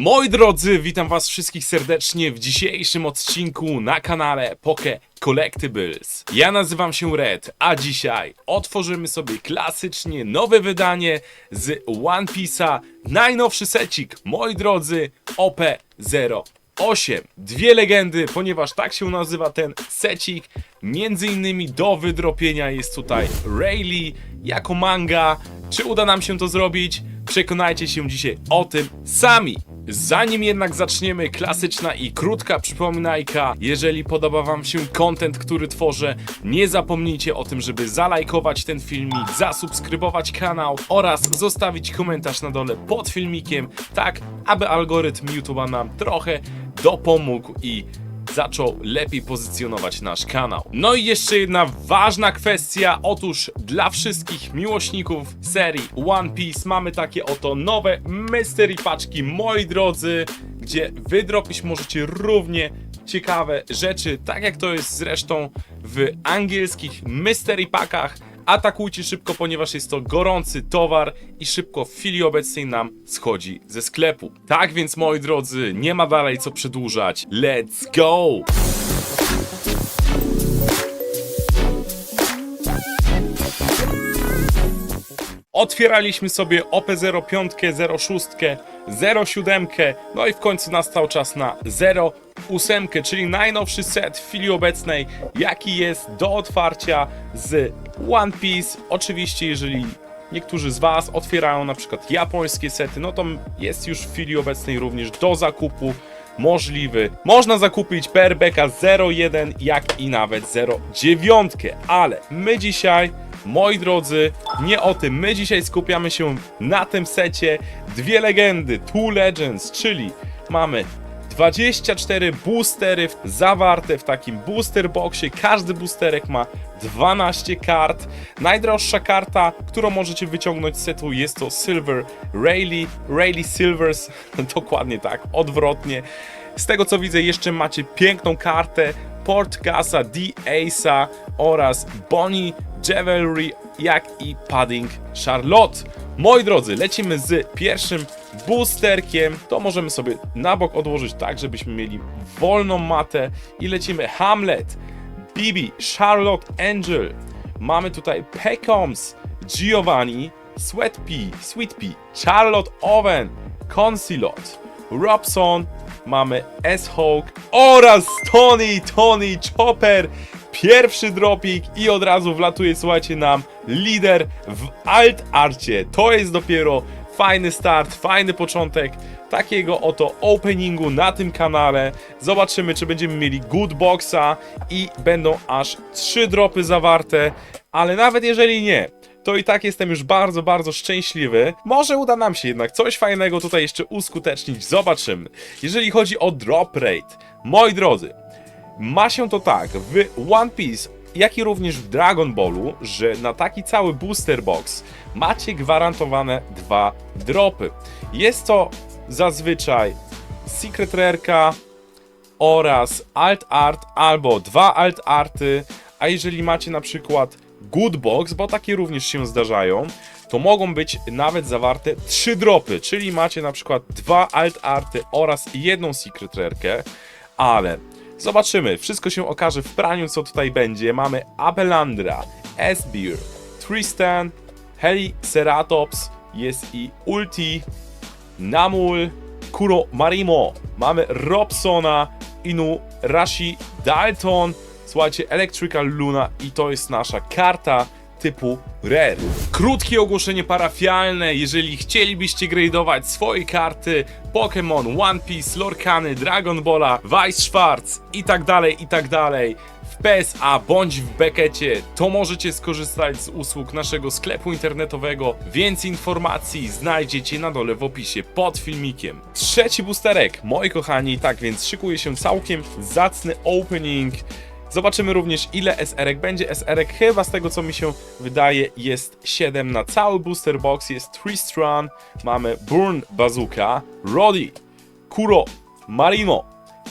Moi drodzy, witam was wszystkich serdecznie w dzisiejszym odcinku na kanale Poke Collectibles. Ja nazywam się Red, a dzisiaj otworzymy sobie klasycznie nowe wydanie z One Piece'a, najnowszy secik, moi drodzy, OP08. Dwie legendy, ponieważ tak się nazywa ten secik. Między innymi do wydropienia jest tutaj Rayleigh jako manga. Czy uda nam się to zrobić? Przekonajcie się dzisiaj o tym sami. Zanim jednak zaczniemy, klasyczna i krótka przypominajka. Jeżeli podoba Wam się content, który tworzę, nie zapomnijcie o tym, żeby zalajkować ten filmik, zasubskrybować kanał oraz zostawić komentarz na dole pod filmikiem, tak aby algorytm YouTube'a nam trochę dopomógł i zaczął lepiej pozycjonować nasz kanał. No i jeszcze jedna ważna kwestia. Otóż dla wszystkich miłośników serii One Piece mamy takie oto nowe mystery paczki, moi drodzy, gdzie wydropić możecie równie ciekawe rzeczy, tak jak to jest zresztą w angielskich mystery packach. Atakujcie szybko, ponieważ jest to gorący towar i szybko w chwili obecnej nam schodzi ze sklepu. Tak więc moi drodzy, nie ma dalej co przedłużać. Let's go! Otwieraliśmy sobie OP05, 06, 07, no i w końcu nastał czas na 08, czyli najnowszy set w chwili obecnej, jaki jest do otwarcia z One Piece. Oczywiście, jeżeli niektórzy z Was otwierają na przykład japońskie sety, no to jest już w chwili obecnej również do zakupu możliwy. Można zakupić per beka 01, jak i nawet 09, ale my dzisiaj Moi drodzy, nie o tym. My dzisiaj skupiamy się na tym secie. Dwie legendy, Two Legends, czyli mamy 24 boostery zawarte w takim booster boxie. Każdy boosterek ma 12 kart. Najdroższa karta, którą możecie wyciągnąć z setu jest to Silver Rayleigh, Rayleigh Silvers, dokładnie tak, odwrotnie. Z tego co widzę, jeszcze macie piękną kartę Portgasa, D. Ace'a oraz Bonnie Jewelry, jak i Padding Charlotte. Moi drodzy, lecimy z pierwszym boosterkiem. To możemy sobie na bok odłożyć tak, żebyśmy mieli wolną matę. I lecimy Hamlet, Bibi, Charlotte Angel. Mamy tutaj Pecoms, Giovanni, Sweet Pea, Sweet Pea, Charlotte Owen, Concealot, Robson, mamy S-Hawk oraz Tony, Tony Chopper. Pierwszy dropik i od razu wlatuje, słuchajcie, nam lider w alt arcie. To jest dopiero fajny start, fajny początek takiego oto openingu na tym kanale. Zobaczymy, czy będziemy mieli good boxa i będą aż trzy dropy zawarte, ale nawet jeżeli nie, to i tak jestem już bardzo, bardzo szczęśliwy. Może uda nam się jednak coś fajnego tutaj jeszcze uskutecznić. Zobaczymy. Jeżeli chodzi o drop rate, moi drodzy, ma się to tak w One Piece, jak i również w Dragon Ballu, że na taki cały booster box macie gwarantowane dwa dropy. Jest to zazwyczaj Secret Rareka oraz Alt Art albo dwa Alt Arty, a jeżeli macie na przykład Good Box, bo takie również się zdarzają, to mogą być nawet zawarte trzy dropy, czyli macie na przykład dwa Alt Arty oraz jedną Secret Rarkę, ale zobaczymy, wszystko się okaże w praniu, co tutaj będzie. Mamy Abelandra, Esbir, Tristan, Heli Ceratops, jest i Ulti, Namul, Kuro Marimo, mamy Robsona, Inu, Rashi, Dalton, słuchajcie, Electrical Luna i to jest nasza karta typu Rare. Krótkie ogłoszenie parafialne, jeżeli chcielibyście gradeować swoje karty Pokémon, One Piece, Lorkany, Dragon Balla, Vice Schwarz i tak dalej, i tak dalej w PSA bądź w Bekecie, to możecie skorzystać z usług naszego sklepu internetowego. Więcej informacji znajdziecie na dole w opisie pod filmikiem. Trzeci boosterek, moi kochani, tak więc szykuje się całkiem zacny opening. Zobaczymy również ile SR-ek będzie. SR-ek chyba z tego co mi się wydaje jest 7 na cały booster box. Jest Tristran, mamy Burn Bazooka, Roddy, Kuro, Marino,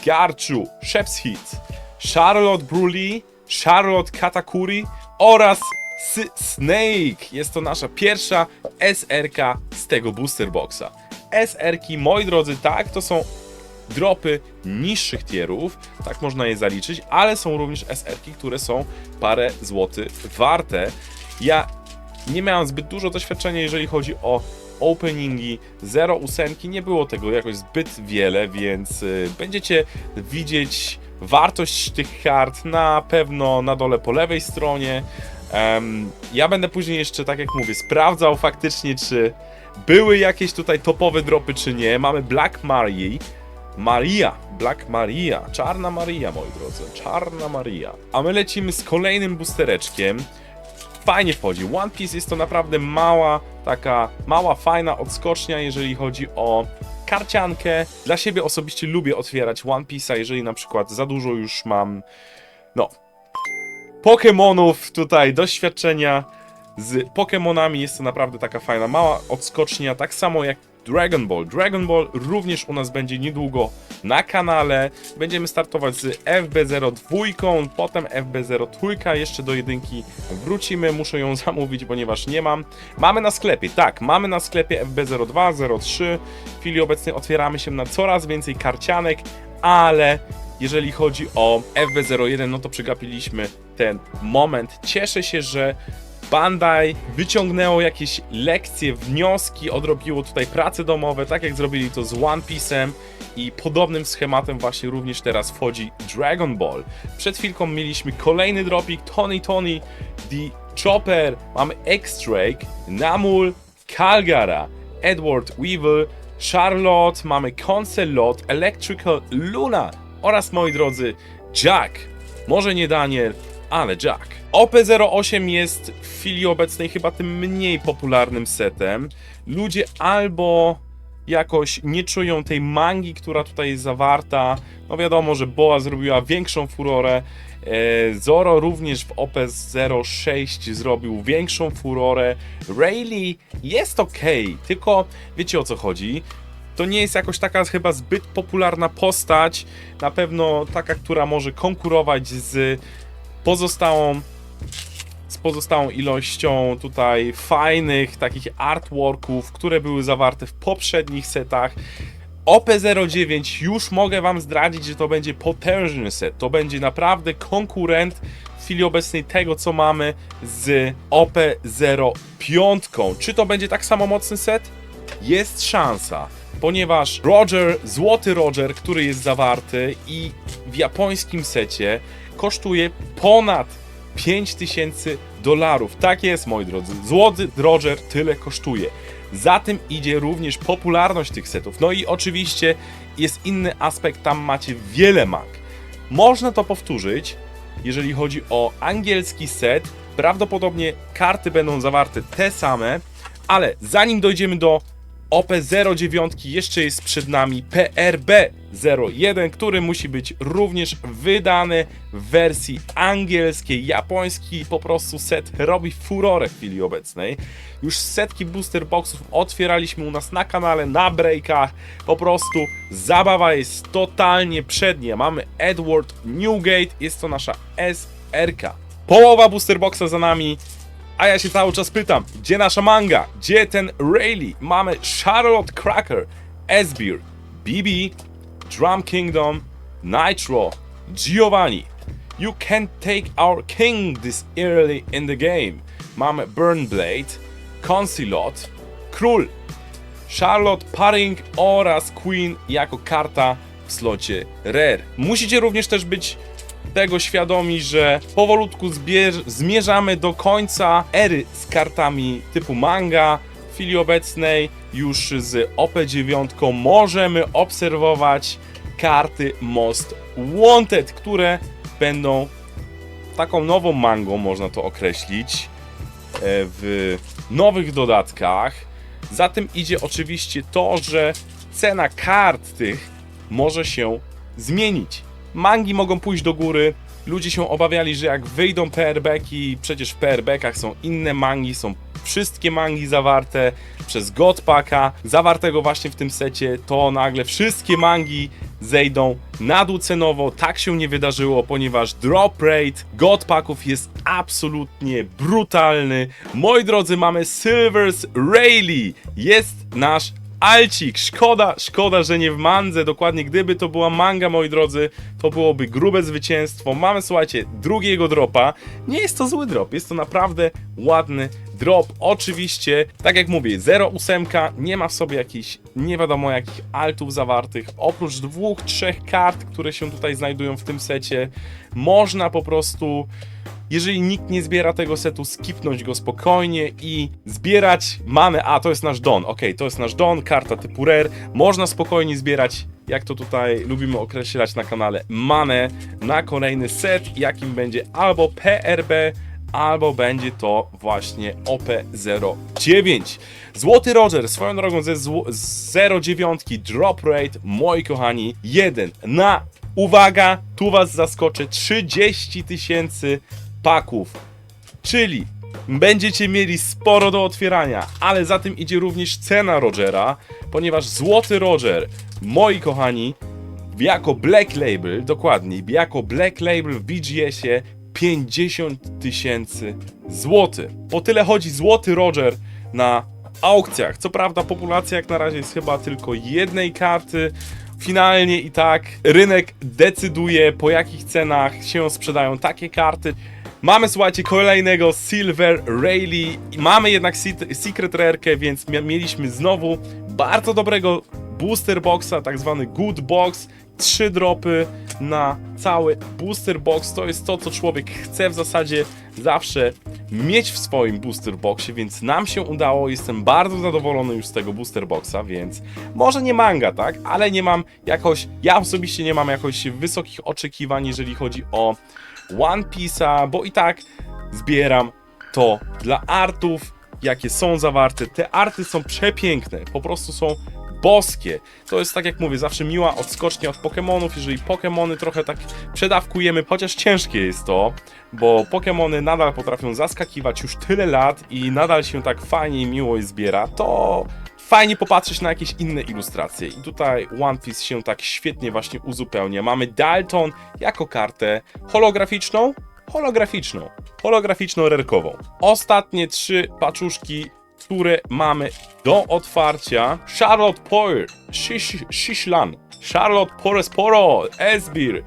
Garchu, Sheps Hit, Charlotte Bruli, Charlotte Katakuri oraz S Snake. Jest to nasza pierwsza SRK z tego booster boxa. SR-ki, moi drodzy, tak, to są dropy niższych tierów, tak można je zaliczyć, ale są również SR-ki, które są parę złotych warte. Ja nie miałem zbyt dużo doświadczenia, jeżeli chodzi o openingi 08, nie było tego jakoś zbyt wiele, więc y, będziecie widzieć wartość tych kart na pewno na dole po lewej stronie. Ja będę później jeszcze, tak jak mówię, sprawdzał faktycznie, czy były jakieś tutaj topowe dropy, czy nie. Mamy Black Marii, Maria, Black Maria, Czarna Maria, moi drodzy, Czarna Maria. A my lecimy z kolejnym boostereczkiem. Fajnie wchodzi. One Piece jest to naprawdę mała, taka mała, fajna odskocznia, jeżeli chodzi o karciankę. Dla siebie osobiście lubię otwierać One Piece'a, jeżeli na przykład za dużo już mam, no, Pokemonów tutaj, doświadczenia z Pokemonami. Jest to naprawdę taka fajna, mała odskocznia, tak samo jak Dragon Ball. Dragon Ball również u nas będzie niedługo na kanale. Będziemy startować z FB02, potem FB03, jeszcze do jedynki wrócimy. Muszę ją zamówić, ponieważ nie mam. Mamy na sklepie, tak, mamy na sklepie FB02, 03. W chwili obecnej otwieramy się na coraz więcej karcianek, ale jeżeli chodzi o FB01, no to przegapiliśmy ten moment. Cieszę się, że Bandai wyciągnęło jakieś lekcje, wnioski, odrobiło tutaj prace domowe, tak jak zrobili to z One Piece'em i podobnym schematem właśnie również teraz wchodzi Dragon Ball. Przed chwilką mieliśmy kolejny dropik, Tony Tony, The Chopper, mamy X-Drake, Namul, Calgara, Edward Weevil, Charlotte, mamy Concelot, Electrical Luna oraz moi drodzy Jack. Może nie Daniel, ale Jack. OP08 jest w chwili obecnej chyba tym mniej popularnym setem. Ludzie albo jakoś nie czują tej mangi, która tutaj jest zawarta. No wiadomo, że Boa zrobiła większą furorę. E, Zoro również w OP06 zrobił większą furorę. Rayleigh jest ok, tylko wiecie o co chodzi. To nie jest jakoś taka chyba zbyt popularna postać. Na pewno taka, która może konkurować z pozostałą z pozostałą ilością tutaj fajnych takich artworków, które były zawarte w poprzednich setach. OP09 już mogę wam zdradzić, że to będzie potężny set. To będzie naprawdę konkurent w chwili obecnej tego, co mamy z OP05. Czy to będzie tak samo mocny set? Jest szansa, ponieważ Roger, złoty Roger, który jest zawarty i w japońskim secie kosztuje ponad 5000 dolarów. Tak jest, moi drodzy. Złoty Roger tyle kosztuje. Za tym idzie również popularność tych setów. No i oczywiście jest inny aspekt, tam macie wiele mag. Można to powtórzyć, jeżeli chodzi o angielski set. Prawdopodobnie karty będą zawarte te same, ale zanim dojdziemy do OP09 jeszcze jest przed nami PRB01, który musi być również wydany w wersji angielskiej, japoński po prostu set robi furorę w chwili obecnej. Już setki booster boxów otwieraliśmy u nas na kanale, na breakach, po prostu zabawa jest totalnie przednia. Mamy Edward Newgate, jest to nasza SRK. Połowa booster boxa za nami, a ja się cały czas pytam, gdzie nasza manga? Gdzie ten Rayleigh? Mamy Charlotte Cracker, Esbir, BB, Drum Kingdom, Nitro, Giovanni. You can't take our king this early in the game. Mamy Burnblade, Concealot, Król, Charlotte Paring oraz Queen jako karta w slocie Rare. Musicie również też być tego świadomi, że powolutku zmierzamy do końca ery z kartami typu manga. W chwili obecnej już z OP9 możemy obserwować karty Most Wanted, które będą taką nową mangą, można to określić, e, w nowych dodatkach. Za tym idzie oczywiście to, że cena kart tych może się zmienić. Mangi mogą pójść do góry. Ludzie się obawiali, że jak wyjdą PRBki, przecież w PRBkach są inne mangi, są wszystkie mangi zawarte przez Godpaka, zawartego właśnie w tym secie, to nagle wszystkie mangi zejdą na dół cenowo. Tak się nie wydarzyło, ponieważ drop rate Godpaków jest absolutnie brutalny. Moi drodzy, mamy Silvers Rayleigh. Jest nasz Alcik, szkoda, szkoda, że nie w mandze, dokładnie gdyby to była manga, moi drodzy, to byłoby grube zwycięstwo. Mamy, słuchajcie, drugiego dropa. Nie jest to zły drop, jest to naprawdę ładny drop. Oczywiście, tak jak mówię, 0,8 nie ma w sobie jakichś nie wiadomo jakich altów zawartych. Oprócz dwóch, trzech kart, które się tutaj znajdują w tym secie, można po prostu jeżeli nikt nie zbiera tego setu, skipnąć go spokojnie i zbierać manę. A, to jest nasz Don. Ok, to jest nasz Don, karta typu Rare. Można spokojnie zbierać, jak to tutaj lubimy określać na kanale, manę na kolejny set, jakim będzie albo PRB, albo będzie to właśnie OP09. Złoty Roger, swoją drogą ze zło- z 09 drop rate, moi kochani, 1 na, uwaga, tu was zaskoczę, 30 tysięcy paków. Czyli będziecie mieli sporo do otwierania, ale za tym idzie również cena Rogera, ponieważ złoty Roger, moi kochani, jako Black Label, dokładniej, jako Black Label w BGS-ie 50 tysięcy złotych. Po tyle chodzi złoty Roger na aukcjach. Co prawda populacja jak na razie jest chyba tylko jednej karty. Finalnie i tak rynek decyduje po jakich cenach się sprzedają takie karty. Mamy, słuchajcie, kolejnego Silver Rayleigh. Mamy jednak Secret- Rarkę, więc mieliśmy znowu bardzo dobrego booster boxa, tak zwany good box. Trzy dropy na cały booster box. To jest to, co człowiek chce w zasadzie zawsze mieć w swoim booster boxie, więc nam się udało. Jestem bardzo zadowolony już z tego booster boxa, więc może nie manga, tak? Ale nie mam jakoś, ja osobiście nie mam jakoś wysokich oczekiwań, jeżeli chodzi o One Piece'a, bo i tak zbieram to dla artów, jakie są zawarte. Te arty są przepiękne, po prostu są boskie. To jest tak jak mówię, zawsze miła odskocznia od Pokémonów, jeżeli Pokémony trochę tak przedawkujemy, chociaż ciężkie jest to, bo Pokémony nadal potrafią zaskakiwać już tyle lat i nadal się tak fajnie i miło zbiera, to fajnie popatrzeć na jakieś inne ilustracje. I tutaj One Piece się tak świetnie właśnie uzupełnia. Mamy Dalton jako kartę holograficzną, holograficzną, holograficzną rerkową. Ostatnie trzy paczuszki, które mamy do otwarcia. Charlotte Poir, Shish, Shishlan, Charlotte Poresporo, Esbir,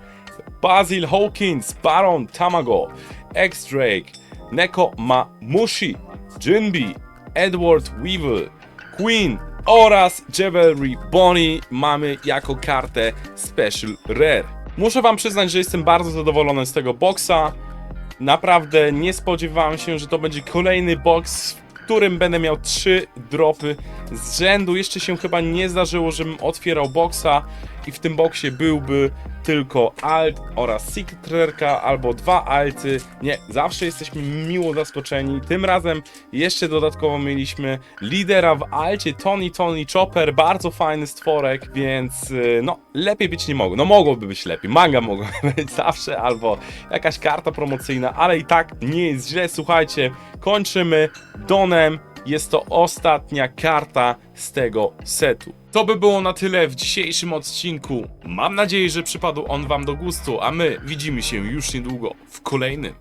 Basil Hawkins, Baron Tamago, X-Drake, Neko Mamushi, Jinbi, Edward Weevil, Queen oraz Jewelry Bonnie mamy jako kartę Special Rare. Muszę wam przyznać, że jestem bardzo zadowolony z tego boxa. Naprawdę nie spodziewałem się, że to będzie kolejny box, w którym będę miał trzy dropy z rzędu. Jeszcze się chyba nie zdarzyło, żebym otwierał boxa i w tym boxie byłby tylko alt oraz secret rareka albo dwa alty. Nie, zawsze jesteśmy miło zaskoczeni. Tym razem jeszcze dodatkowo mieliśmy lidera w alcie Tony Tony Chopper, bardzo fajny stworek, więc y, no lepiej być nie mogło. No mogłoby być lepiej. Manga mogła być zawsze albo jakaś karta promocyjna, ale i tak nie jest źle. Słuchajcie, kończymy Donem. Jest to ostatnia karta z tego setu. To by było na tyle w dzisiejszym odcinku. Mam nadzieję, że przypadł on Wam do gustu, a my widzimy się już niedługo w kolejnym.